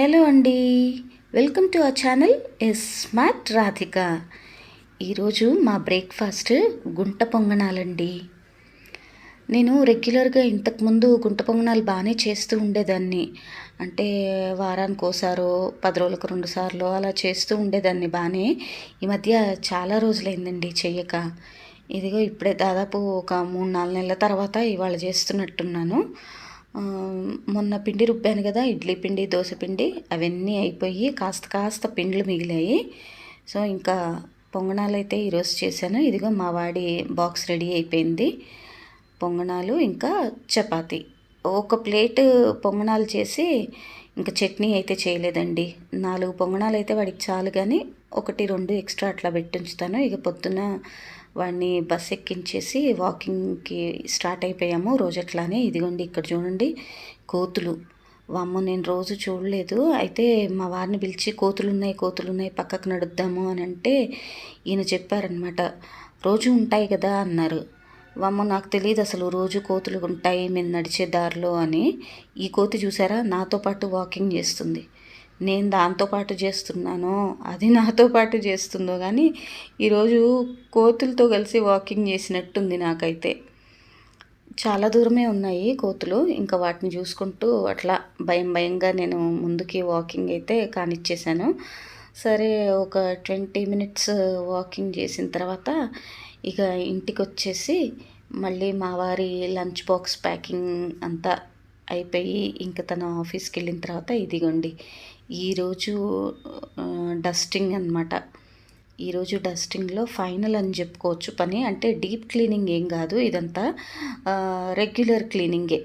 Hello అండి. Welcome to our channel S smart Radhika. ఈరోజు మా బ్రేక్ఫాస్ట్ గుంట పొంగనాలండి. నేను రెగ్యులర్గా ఇంతకుముందు గుంట పొంగనాలు బాగానే చేస్తూ ఉండేదాన్ని. అంటే వారానికి ఓసారో పది రోజులకు రెండు సార్లు అలా చేస్తూ ఉండేదాన్ని బాగానే. ఈ మధ్య చాలా రోజులైందండి చెయ్యక. ఇదిగో ఇప్పుడే దాదాపు ఒక మూడు నాలుగు నెలల తర్వాత ఇవాళ చేస్తున్నట్టున్నాను. మొన్న పిండి రుబ్బాను కదా ఇడ్లీ పిండి దోశ పిండి అవన్నీ అయిపోయి కాస్త కాస్త పిండ్లు మిగిలాయి. సో ఇంకా పొంగనాలు అయితే ఈరోజు చేశాను. ఇదిగో మా వాడి బాక్స్ రెడీ అయిపోయింది. పొంగనాలు ఇంకా చపాతి. ఒక ప్లేట్ పొంగనాలు చేసి ఇంకా చట్నీ అయితే చేయలేదండి. నాలుగు పొంగనాలు అయితే వాడికి చాలు కానీ ఒకటి రెండు ఎక్స్ట్రా అట్లా పెట్టించుతాను. ఇక పొద్దున వాడిని బస్ ఎక్కించేసి వాకింగ్కి స్టార్ట్ అయిపోయాము. రోజు అట్లానే ఇదిగోండి ఇక్కడ చూడండి కోతులు. వామ్మో నేను రోజు చూడలేదు. అయితే మా వారిని పిలిచి కోతులు ఉన్నాయి కోతులు ఉన్నాయి పక్కకు నడుద్దాము అని అంటే ఈయన చెప్పారనమాట రోజు ఉంటాయి కదా అన్నారు. వామ్మ నాకు తెలియదు అసలు రోజు కోతులు ఉంటాయి మేము నడిచే దారిలో అని. ఈ కోతి చూసారా? నాతో పాటు వాకింగ్ చేస్తుంది. నేను దాంతో పాటు చేస్తున్నాను అది నాతో పాటు చేస్తుందో కానీ ఈరోజు కోతులతో కలిసి వాకింగ్ చేసినట్టుంది నాకైతే. చాలా దూరమే ఉన్నాయి కోతులు ఇంకా వాటిని చూసుకుంటూ అట్లా భయం భయంగా నేను ముందుకి వాకింగ్ అయితే కానిచ్చేసాను. సరే ఒక ట్వంటీ మినిట్స్ వాకింగ్ చేసిన తర్వాత ఇక ఇంటికి వచ్చేసి మళ్ళీ మా వారి లంచ్ బాక్స్ ప్యాకింగ్ అంతా అయిపోయి ఇంకా తన ఆఫీస్కి వెళ్ళిన తర్వాత ఇదిగోండి ఈరోజు డస్టింగ్ అనమాట ఈరోజు డస్టింగ్లో ఫైనల్ అని చెప్పుకోవచ్చు పని. అంటే డీప్ క్లీనింగ్ ఏం కాదు ఇదంతా రెగ్యులర్ క్లీనింగే.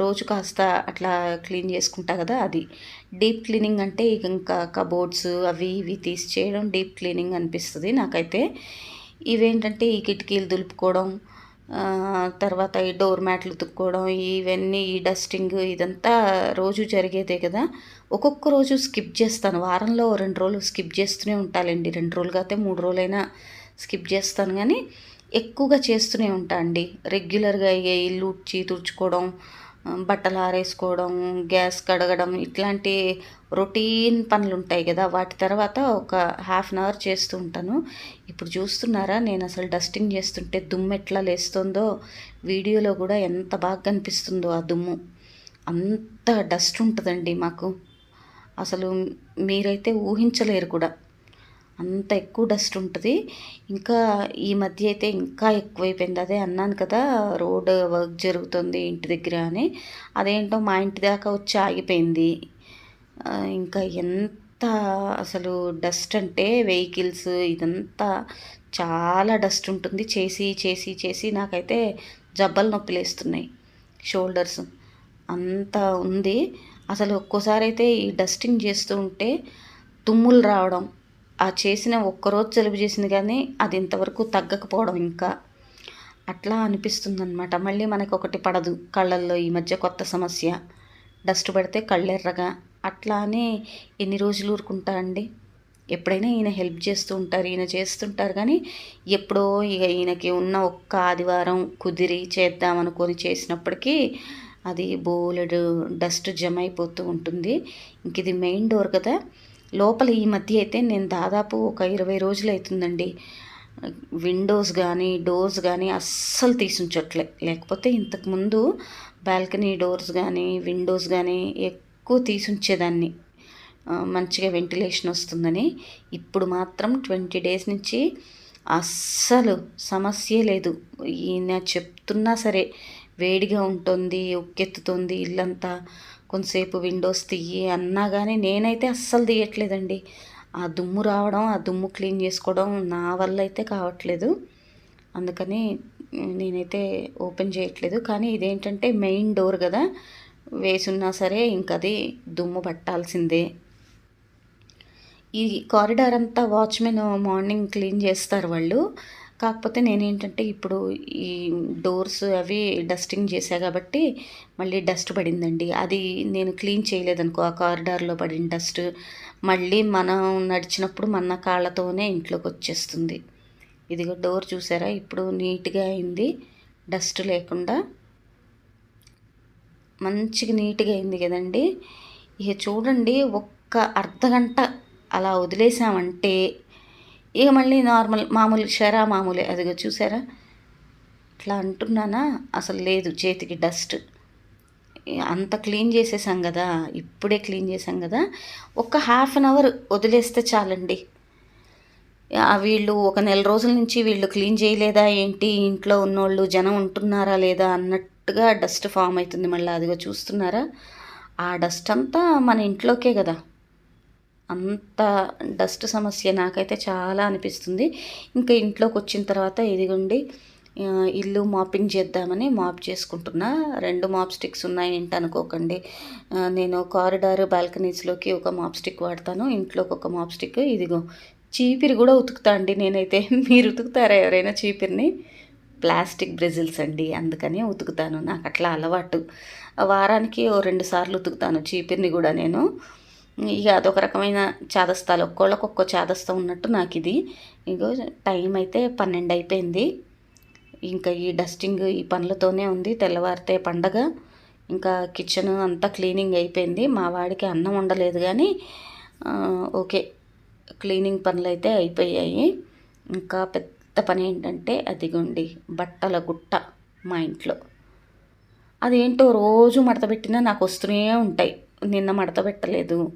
రోజు కాస్త అట్లా క్లీన్ చేసుకుంటా కదా అది. డీప్ క్లీనింగ్ అంటే ఇంకా కబోర్డ్స్ అవి ఇవి తీసి చేయడం డీప్ క్లీనింగ్ అనిపిస్తుంది నాకైతే. ఇవేంటంటే ఈ కిటికీలు దులుపుకోవడం తర్వాత ఈ డోర్ మ్యాట్లు తుక్కోవడం ఇవన్నీ ఈ డస్టింగ్ ఇదంతా రోజు జరిగేదే కదా. ఒక్కొక్క రోజు స్కిప్ చేస్తాను. వారంలో రెండు రోజులు స్కిప్ చేస్తూనే ఉంటానండి. రెండు రోజులు అయితే మూడు రోజులైనా స్కిప్ చేస్తాను కానీ ఎక్కువగా చేస్తూనే ఉంటా అండి. రెగ్యులర్గా ఇక ఇల్లు ఉడ్చి తుడుచుకోవడం బట్టలు ఆరేసుకోవడం గ్యాస్ కడగడం ఇట్లాంటి రొటీన్ పనులు ఉంటాయి కదా. వాటి తర్వాత ఒక హాఫ్ అన్ అవర్ చేస్తూ ఉంటాను. ఇప్పుడు చూస్తున్నారా? నేను అసలు డస్టింగ్ చేస్తుంటే దుమ్ము ఎట్లా లేస్తుందో వీడియోలో కూడా ఎంత బాగా కనిపిస్తుందో ఆ దుమ్ము. అంత డస్ట్ ఉంటుందండి మాకు. అసలు మీరైతే ఊహించలేరు కూడా. అంత ఎక్కువ డస్ట్ ఉంటుంది. ఇంకా ఈ మధ్య అయితే ఇంకా ఎక్కువైపోయింది. అదే అన్నాను కదా రోడ్ వర్క్ జరుగుతుంది ఇంటి దగ్గర అని. అదేంటో మా ఇంటి దాకా వచ్చి ఆగిపోయింది. ఇంకా ఎంత అసలు డస్ట్ అంటే వెహికల్స్ ఇదంతా చాలా డస్ట్ ఉంటుంది. చేసి చేసి చేసి నాకైతే జబ్బలు నొప్పిలేస్తున్నాయి. షోల్డర్స్ అంత ఉంది. అసలు ఒక్కోసారి అయితే ఈ డస్టింగ్ చేస్తూ ఉంటే తుమ్ములు రావడం ఆ చేసిన ఒక్కరోజు జలుబు చేసింది కానీ అది ఇంతవరకు తగ్గకపోవడం ఇంకా. అట్లా అనిపిస్తుంది అనమాట మళ్ళీ మనకు ఒకటి పడదు కళ్ళల్లో ఈ మధ్య కొత్త సమస్య. డస్ట్ పడితే కళ్ళెర్రగా. అట్లానే ఎన్ని రోజులు ఊరుకుంటా అండి? ఎప్పుడైనా ఈయన హెల్ప్ చేస్తూ ఉంటారు ఈయన చేస్తుంటారు కానీ ఎప్పుడో ఇక ఈయనకి ఉన్న ఒక్క ఆదివారం కుదిరి చేద్దామనుకొని చేసినప్పటికీ అది బోలెడు డస్ట్ జమ అయిపోతూ ఉంటుంది. ఇంక ఇది మెయిన్ డోర్ కదా. లోపల ఈ మధ్య అయితే నేను దాదాపు ఒక ఇరవై రోజులు అవుతుందండి. విండోస్ కానీ డోర్స్ కానీ అస్సలు తీసుంచట్లే. లేకపోతే ఇంతకుముందు బాల్కనీ డోర్స్ కానీ విండోస్ కానీ ఎక్కువ తీసుంచేదాన్ని. మంచిగా వెంటిలేషన్ వస్తుందని. ఇప్పుడు మాత్రం ట్వంటీ డేస్ నుంచి అస్సలు సమస్య లేదు. ఈయన చెప్తున్నా సరే వేడిగా ఉంటుంది ఉక్కెత్తుతుంది ఇల్లంతా కొంతసేపు విండోస్ తీయి అన్నా కానీ నేనైతే అస్సలు తీయట్లేదండి. ఆ దుమ్ము రావడం ఆ దుమ్ము క్లీన్ చేసుకోవడం నా వల్ల అయితే కావట్లేదు. అందుకని నేనైతే ఓపెన్ చేయట్లేదు. కానీ ఇదేంటంటే మెయిన్ డోర్ కదా వేసున్నా సరే ఇంకది దుమ్ము పట్టాల్సిందే. ఈ కారిడార్ అంతా వాచ్మెన్ మార్నింగ్ క్లీన్ చేస్తారు వాళ్ళు. కాకపోతే నేనేంటంటే ఇప్పుడు ఈ డోర్స్ అవి డస్టింగ్ చేశా కాబట్టి మళ్ళీ డస్ట్ పడిందండి. అది నేను క్లీన్ చేయలేదనుకో ఆ కారిడార్లో పడిన డస్ట్ మళ్ళీ మనం నడిచినప్పుడు మన కాళ్ళతోనే ఇంట్లోకి వచ్చేస్తుంది ఇదిగో డోర్ చూసారా? ఇప్పుడు నీట్గా అయింది. డస్ట్ లేకుండా మంచిగా నీట్గా అయింది కదండి. ఇక చూడండి ఒక్క అర్ధగంట అలా వదిలేసామంటే ఇక మళ్ళీ నార్మల్ మామూలు షరా మామూలే. అదిగో చూసారా? ఇట్లా అంటున్నానా? అసలు లేదు చేతికి డస్ట్. అంత క్లీన్ చేసేసాం కదా ఇప్పుడే క్లీన్ చేసాం కదా. ఒక హాఫ్ అన్ అవర్ వదిలేస్తే చాలండి. వీళ్ళు ఒక నెల రోజుల నుంచి వీళ్ళు క్లీన్ చేయలేదా ఏంటి? ఇంట్లో ఉన్నోళ్ళు జనం ఉంటున్నారా లేదా అన్నట్టుగా డస్ట్ ఫామ్ అవుతుంది మళ్ళీ. అదిగో చూస్తున్నారా? ఆ డస్ట్ అంతా మన ఇంట్లోకే కదా. అంత డస్ట్ సమస్య నాకైతే చాలా అనిపిస్తుంది. ఇంకా ఇంట్లోకి వచ్చిన తర్వాత ఇదిగోండి ఇల్లు మాపింగ్ చేద్దామని మాప్ చేసుకుంటున్నా. రెండు మాప్ స్టిక్స్ ఉన్నాయి ఏంటి అనుకోకండి నేను కారిడార్ బాల్కనీస్లోకి ఒక మాప్ స్టిక్ వాడతాను. ఇంట్లోకి ఒక మాప్ స్టిక్. ఇదిగో చీపిరి కూడా ఉతుకుతా అండి నేనైతే. మీరు ఉతుకుతారా ఎవరైనా చీపిరిని? ప్లాస్టిక్ బ్రెజిల్స్ అండి అందుకని ఉతుకుతాను. నాకు అట్లా అలవాటు. వారానికి ఓ రెండు సార్లు ఉతుకుతాను చీపిరిని కూడా నేను. ఇక అదొక రకమైన చాదస్తాలు ఒక్కోళ్ళకి ఒక్కో చాదస్తం ఉన్నట్టు నాకు ఇది ఇంకో టైం అయితే పన్నెండు అయిపోయింది. ఇంకా ఈ డస్టింగ్ ఈ పనులతోనే ఉంది. తెల్లవారితే పండగ ఇంకా కిచెన్ అంతా క్లీనింగ్ అయిపోయింది. మా వాడికి అన్నం ఉండలేదు కానీ ఓకే క్లీనింగ్ పనులు అయితే అయిపోయాయి. ఇంకా పెద్ద పని ఏంటంటే అదిగోండి బట్టల గుట్ట మా ఇంట్లో. అదేంటో రోజు మడత పెట్టినా నాకు వస్తూనే ఉంటాయి. నిన్న మడత పెట్టలేదు.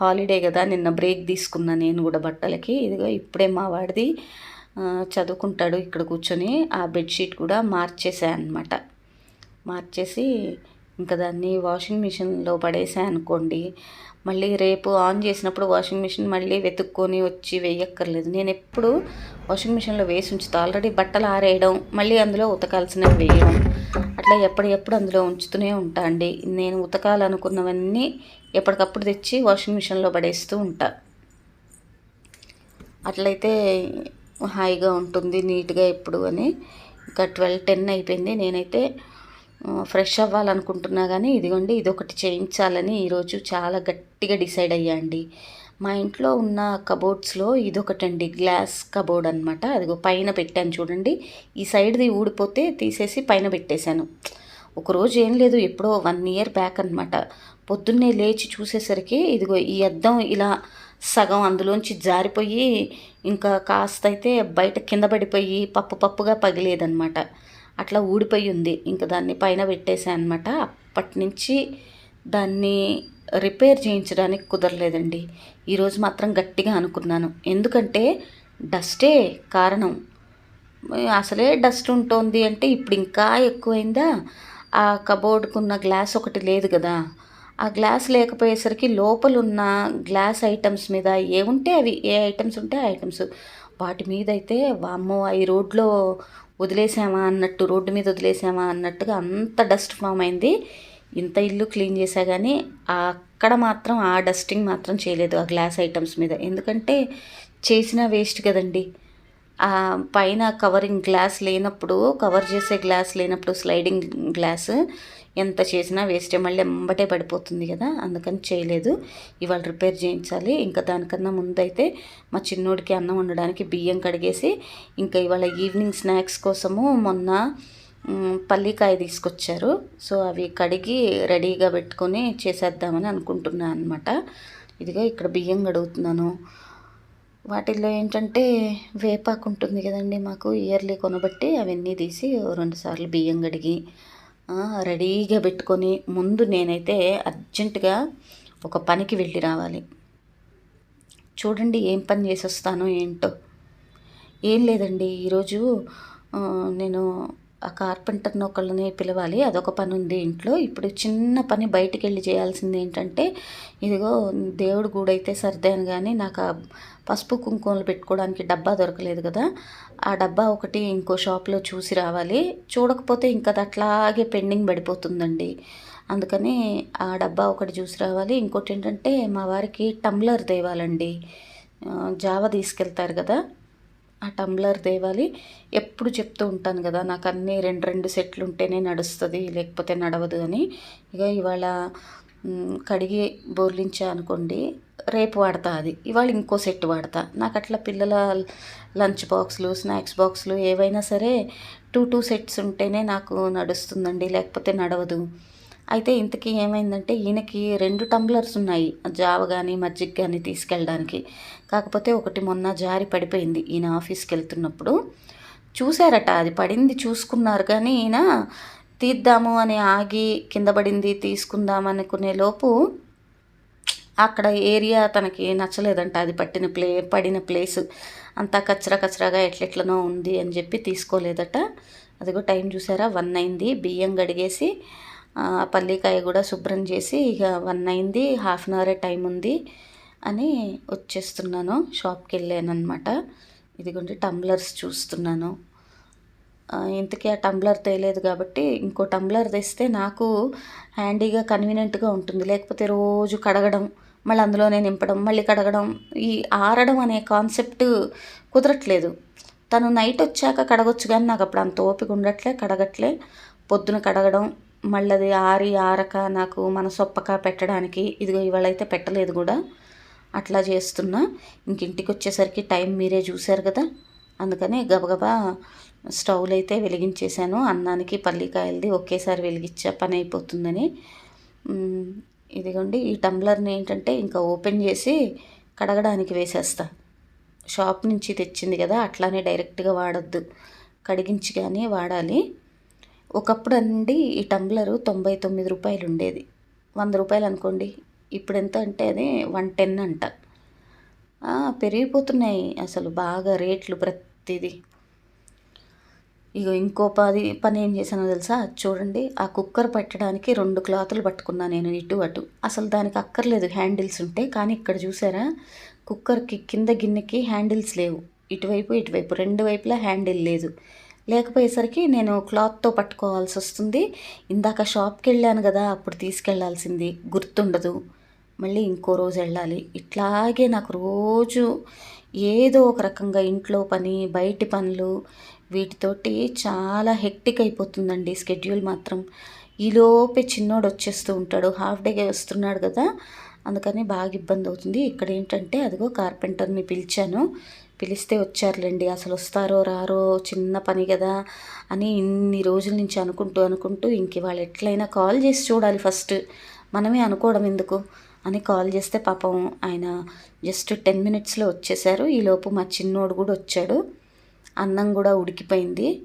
హాలిడే కదా నిన్న బ్రేక్ తీసుకున్నా నేను కూడా బట్టలకి. ఇదిగో ఇప్పుడే మా వాడిది చదువుకుంటాడు ఇక్కడ కూర్చొని. ఆ బెడ్షీట్ కూడా మార్చేసా అనమాట మార్చేసి ఇంకా దాన్ని వాషింగ్ మిషన్లో పడేసా అనుకోండి. మళ్ళీ రేపు ఆన్ చేసినప్పుడు వాషింగ్ మిషన్ మళ్ళీ వెతుక్కొని వచ్చి వేయక్కర్లేదు. నేను ఎప్పుడు వాషింగ్ మిషన్లో వేసి ఉంచుతా. ఆల్రెడీ బట్టలు ఆరేయడం మళ్ళీ అందులో ఉతకాల్సినవి వేయడం అట్లా ఎప్పటికప్పుడు అందులో ఉంచుతూనే ఉంటా అండి. నేను ఉతకాలనుకున్నవన్నీ ఎప్పటికప్పుడు తెచ్చి వాషింగ్ మిషన్లో పడేస్తూ ఉంటా. అట్లయితే హాయిగా ఉంటుంది నీట్గా ఎప్పుడు అని. ఇంకా ట్వెల్వ్ టెన్ అయిపోయింది. నేనైతే ఫ్రెష్ అవ్వాలనుకుంటున్నా కానీ ఇదిగోండి ఇదొకటి చేయించాలని ఈరోజు చాలా గట్టిగా డిసైడ్ అయ్యా అండి. మా ఇంట్లో ఉన్న కబోర్డ్స్లో ఇదొకటండి గ్లాస్ కబోర్డ్ అనమాట అదిగో పైన పెట్టాను చూడండి. ఈ సైడ్ది ఊడిపోతే తీసేసి పైన పెట్టేశాను. ఒకరోజు ఏం లేదు ఎప్పుడో వన్ ఇయర్ బ్యాక్ అనమాట పొద్దున్నే లేచి చూసేసరికి ఇదిగో ఈ అద్దం ఇలా సగం అందులోంచి జారిపోయి ఇంకా కాస్త అయితే బయట కింద పడిపోయి పప్పు పప్పుగా పగిలేదనమాట అట్లా ఊడిపోయి ఉంది. ఇంకా దాన్ని పైన పెట్టేసాను అనమాట అప్పటి నుంచి దాన్ని రిపేర్ చేయించడానికి కుదరలేదండి. ఈరోజు మాత్రం గట్టిగా అనుకున్నాను. ఎందుకంటే డస్టే కారణం. అసలే డస్ట్ ఉంటుంది అంటే ఇప్పుడు ఇంకా ఎక్కువైందా? ఆ కబోర్డుకున్న గ్లాస్ ఒకటి లేదు కదా. ఆ గ్లాస్ లేకపోయేసరికి లోపలున్న గ్లాస్ ఐటమ్స్ మీద ఏముంటే అవి? ఏ ఐటమ్స్ ఉంటే ఆ ఐటమ్స్. వాటి మీద అయితే వామ్మో ఈ రోడ్లో వదిలేసామా అన్నట్టు రోడ్డు మీద వదిలేసామా అన్నట్టుగా అంత డస్ట్ ఫామ్ అయింది. ఇంత ఇల్లు క్లీన్ చేసా కానీ అక్కడ మాత్రం ఆ డస్టింగ్ మాత్రం చేయలేదు ఆ గ్లాస్ ఐటమ్స్ మీద. ఎందుకంటే చేసిన వేస్ట్ కదండి. పైన కవరింగ్ గ్లాస్ లేనప్పుడు కవర్ చేసే గ్లాస్ లేనప్పుడు స్లైడింగ్ గ్లాస్ ఎంత చేసినా వేస్టే మళ్ళీ ఎంబటే పడిపోతుంది కదా అందుకని చేయలేదు. ఇవాళ రిపేర్ చేయించాలి. ఇంకా దానికన్నా ముందైతే మా చిన్నోడికి అన్నం వండడానికి బియ్యం కడిగేసి ఇంకా ఇవాళ ఈవినింగ్ స్నాక్స్ కోసము మొన్న పల్లికాయ తీసుకొచ్చారు. సో అవి కడిగి రెడీగా పెట్టుకొని చేసేద్దామని అనుకుంటున్నాను అనమాట ఇదిగో ఇక్కడ బియ్యం కడుగుతున్నాను. వాటిల్లో ఏంటంటే వేపాకు ఉంటుంది కదండి మాకు ఇయర్లీ కొనబట్టి అవన్నీ తీసి రెండుసార్లు బియ్యం కడిగి రెడీగా పెట్టుకొని ముందు నేనైతే అర్జెంటుగా ఒక పనికి వెళ్ళి రావాలి. చూడండి ఏం పని చేసి వస్తాను ఏంటో. ఏం లేదండి ఈరోజు నేను కార్పెంటర్ని ఒకళ్ళని పిలవాలి అదొక పని ఉంది ఇంట్లో. ఇప్పుడు చిన్న పని బయటికి వెళ్ళి చేయాల్సింది ఏంటంటే ఇదిగో దేవుడు గూడైతే సర్దాను కానీ నాకు పసుపు కుంకుమలు పెట్టుకోవడానికి డబ్బా దొరకలేదు కదా ఆ డబ్బా ఒకటి ఇంకో షాప్లో చూసి రావాలి. చూడకపోతే ఇంకా అది అట్లాగే పెండింగ్ పడిపోతుందండి. అందుకని ఆ డబ్బా ఒకటి చూసి రావాలి. ఇంకోటి ఏంటంటే మా వారికి టంబ్లర్ తేవాలండి. జావ తీసుకెళ్తారు కదా ఆ టంబ్లర్ తేవాలి. ఎప్పుడు చెప్తూ ఉంటాను కదా నాకు అన్నీ రెండు రెండు సెట్లు ఉంటేనే నడుస్తుంది లేకపోతే నడవదు అని. ఇక ఇవాళ కడిగి బోర్లించా అనుకోండి రేపు వాడతా అది. ఇవాళ ఇంకో సెట్ వాడతా. నాకు అట్లా పిల్లల లంచ్ బాక్స్లు స్నాక్స్ బాక్స్లు ఏవైనా సరే టూ టూ సెట్స్ ఉంటేనే నాకు నడుస్తుందండి లేకపోతే నడవదు. అయితే ఇంతకీ ఏమైందంటే ఈయనకి రెండు టంబ్లర్స్ ఉన్నాయి జావ కానీ మజ్జిగ కానీ తీసుకెళ్ళడానికి. కాకపోతే ఒకటి మొన్న జారి పడిపోయింది ఈయన ఆఫీస్కి వెళ్తున్నప్పుడు చూశారట అది పడింది చూసుకున్నారు. కానీ ఈయన తీద్దాము అని ఆగి కింద పడింది తీసుకుందాం అనుకునే లోపు అక్కడ ఏరియా తనకి నచ్చలేదంట. అది పట్టిన ప్లే పడిన ప్లేస్ అంతా కచ్చరా కచ్చరాగా ఎట్లెట్లనో ఉంది అని చెప్పి తీసుకోలేదట. అదిగో టైం చూసారా? వన్ అయింది. బియ్యం గడిగేసి పల్లికాయ కూడా శుభ్రం చేసి ఇక వన్ అయింది హాఫ్ అన్ అవరే టైం ఉంది అని వచ్చేస్తున్నాను. షాప్కి వెళ్ళానమాట ఇదిగోండి టంబ్లర్స్ చూస్తున్నాను. ఇంతకీ ఆ టంబ్లర్ తేలేదు కాబట్టి ఇంకో టంబ్లర్ తెస్తే నాకు హ్యాండీగా కన్వీనియంట్గా ఉంటుంది. లేకపోతే రోజు కడగడం మళ్ళీ అందులోనే నింపడం మళ్ళీ కడగడం ఈ ఆరడం అనే కాన్సెప్ట్ కుదరట్లేదు. తను నైట్ వచ్చాక కడగొచ్చు కానీ నాకు అప్పుడు అంత ఓపిక ఉండట్లే కడగట్లే. పొద్దున కడగడం మళ్ళీ అది ఆరి ఆరక నాకు మనసొప్పక పెట్టడానికి ఇదిగో ఇవాళ అయితే పెట్టలేదు కూడా. అట్లా చేస్తున్నా. ఇంక ఇంటికి వచ్చేసరికి టైం మీరే చూశారు కదా. అందుకని గబగబా స్టవ్లు అయితే వెలిగించేశాను. అన్నానికి పల్లికాయలది ఒకేసారి వెలిగించే పని అయిపోతుందని ఇదిగోండి ఈ టంబ్లర్ని ఏంటంటే ఇంకా ఓపెన్ చేసి కడగడానికి వేసేస్తా. షాప్ నుంచి తెచ్చింది కదా అట్లానే డైరెక్ట్గా వాడద్దు. కడిగించి కానీ వాడాలి. ఒకప్పుడు అండి ఈ టంబ్లరు తొంభై తొమ్మిది రూపాయలు ఉండేది వంద రూపాయలు అనుకోండి ఇప్పుడు ఎంత అంటే అది వన్ టెన్ అంట. పెరిగిపోతున్నాయి అసలు బాగా రేట్లు ప్రతిదీ. ఇగో ఇంకో పది పని ఏం చేశానో తెలుసా? చూడండి ఆ కుక్కర్ పెట్టడానికి రెండు క్లాతులు పట్టుకున్నా నేను ఇటు అటు. అసలు దానికి అక్కర్లేదు హ్యాండిల్స్ ఉంటే కానీ ఇక్కడ చూసారా? కుక్కర్కి కింద గిన్నెకి హ్యాండిల్స్ లేవు. ఇటువైపు ఇటువైపు రెండు వైపులా హ్యాండిల్ లేదు. లేకపోయేసరికి నేను క్లాత్తో పట్టుకోవాల్సి వస్తుంది. ఇందాక షాప్కి వెళ్ళాను కదా అప్పుడు తీసుకెళ్ళాల్సింది గుర్తుండదు. మళ్ళీ ఇంకో రోజు వెళ్ళాలి. ఇట్లాగే నాకు రోజు ఏదో ఒక రకంగా ఇంట్లో పని బయటి పనులు వీటితోటి చాలా హెక్టిక్ అయిపోతుందండి స్కెడ్యూల్ మాత్రం. ఈలోపే చిన్నోడు వచ్చేస్తూ ఉంటాడు. హాఫ్ డేగా వస్తున్నాడు కదా అందుకని బాగా ఇబ్బంది అవుతుంది. ఇక్కడ ఏంటంటే అదిగో కార్పెంటర్ని పిలిచాను. పిలిస్తే వచ్చారులేండి అసలు వస్తారో రారో చిన్న పని కదా అని ఇన్ని రోజుల నుంచి అనుకుంటూ అనుకుంటూ ఇంక వాళ్ళు ఎట్లయినా కాల్ చేసి చూడాలి ఫస్ట్. మనమే అనుకోవడం ఎందుకు? అని కాల్ చేస్తే పాపం ఆయన జస్ట్ టెన్ మినిట్స్లో వచ్చేసారు. ఈలోపు మా చిన్నోడు కూడా వచ్చాడు. అన్నం కూడా ఉడికిపోయింది.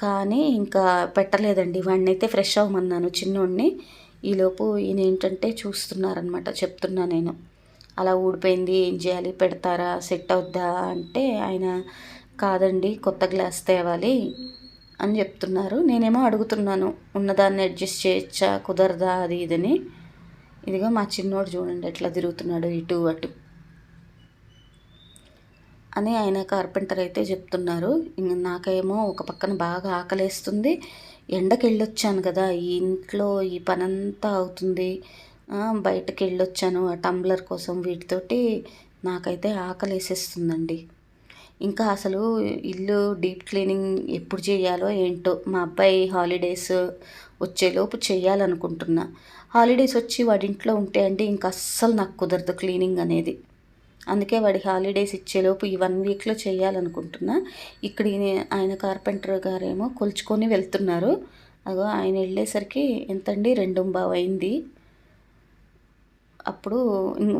కానీ ఇంకా పెట్టలేదండి. వాడిని అయితే ఫ్రెష్ అవ్వమన్నాను చిన్నోడిని. ఈలోపు ఈయన ఏంటంటే చూస్తున్నారనమాట చెప్తున్నా నేను. అలా ఊడిపోయింది ఏం చేయాలి పెడతారా సెట్ అవుద్దా అంటే ఆయన కాదండి కొత్త గ్లాస్ తేవాలి అని చెప్తున్నారు. నేనేమో అడుగుతున్నాను ఉన్నదాన్ని అడ్జస్ట్ చేయొచ్చా కుదరదా అది ఇదని. ఇదిగో మా చిన్నోడు చూడండి ఎట్లా తిరుగుతున్నాడు ఇటు అటు అని ఆయన కార్పెంటర్ అయితే చెప్తున్నారు. నాకేమో ఒక పక్కన బాగా ఆకలేస్తుంది. ఎండకి వెళ్ళొచ్చాను కదా ఈ ఇంట్లో ఈ పనంతా అవుతుంది బయటకు వెళ్ళొచ్చాను ఆ టంబ్లర్ కోసం వీటితోటి. నాకైతే ఆకలి వేసేస్తుందండి ఇంకా అసలు ఇల్లు డీప్ క్లీనింగ్ ఎప్పుడు చేయాలో ఏంటో మా అబ్బాయి హాలిడేస్ వచ్చేలోపు చేయాలనుకుంటున్నా హాలిడేస్ వచ్చి వాడింట్లో ఉంటే అంటే ఇంకా అస్సలు నాకు కుదరదు క్లీనింగ్ అనేది. అందుకే వాడి హాలిడేస్ ఇచ్చేలోపు ఈ వన్ వీక్లో చేయాలనుకుంటున్నా ఇక్కడ ఆయన కార్పెంటర్ గారేమో కొలుచుకొని వెళ్తున్నారు. అగో ఆయన వెళ్ళేసరికి ఎంతండి? రెండు బావు అయింది అప్పుడు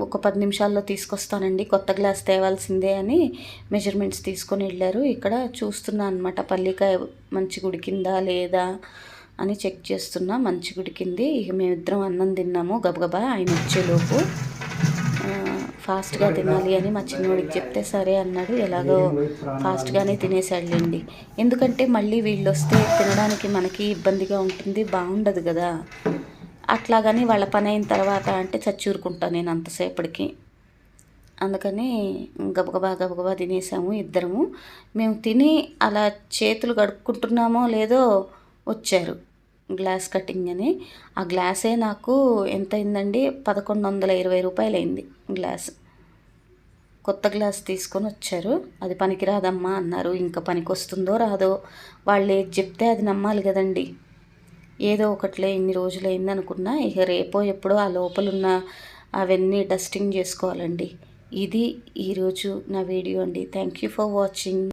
ఒక పది నిమిషాల్లో తీసుకొస్తానండి. కొత్త గ్లాస్ తేవాల్సిందే అని మెజర్మెంట్స్ తీసుకొని వెళ్ళారు. ఇక్కడ చూస్తున్నా అనమాట పల్లికాయ మంచి ఉడికిందా లేదా అని చెక్ చేస్తున్నా. మంచి ఉడికింది ఇక మేమిద్దరం అన్నం తిన్నాము. గబగబా ఆయన వచ్చేలోపు ఫాస్ట్గా తినాలి అని మా చిన్నోడికి చెప్తే సరే అన్నాడు. ఎలాగో ఫాస్ట్గానే తినేసాడులేండి ఎందుకంటే మళ్ళీ వీళ్ళు వస్తే తినడానికి మనకి ఇబ్బందిగా ఉంటుంది. బాగుండదు కదా. అట్లాగని వాళ్ళ పని అయిన తర్వాత అంటే చచ్చూరుకుంటాను నేను అంతసేపటికి. అందుకని గబగబా గబగబా తినేసాము ఇద్దరము. మేము తిని అలా చేతులు కడుక్కుంటున్నామో లేదో వచ్చారు గ్లాస్ కటింగ్ అని. ఆ గ్లాసే నాకు ఎంత అయిందండి పదకొండు వందల ఇరవై రూపాయలు అయింది గ్లాస్. కొత్త గ్లాస్ తీసుకొని వచ్చారు. అది పనికిరాదమ్మా అన్నారు. ఇంకా పనికి వస్తుందో రాదో వాళ్ళు ఏది చెప్తే అది నమ్మాలి కదండి. ఏదో ఒకట్లే ఇన్ని రోజులైంది అనుకున్నా ఇక రేపో ఎప్పుడో ఆ లోపలున్న అవన్నీ డస్టింగ్ చేసుకోవాలండి. ఇది ఈరోజు నా వీడియో అండి. Thank you for watching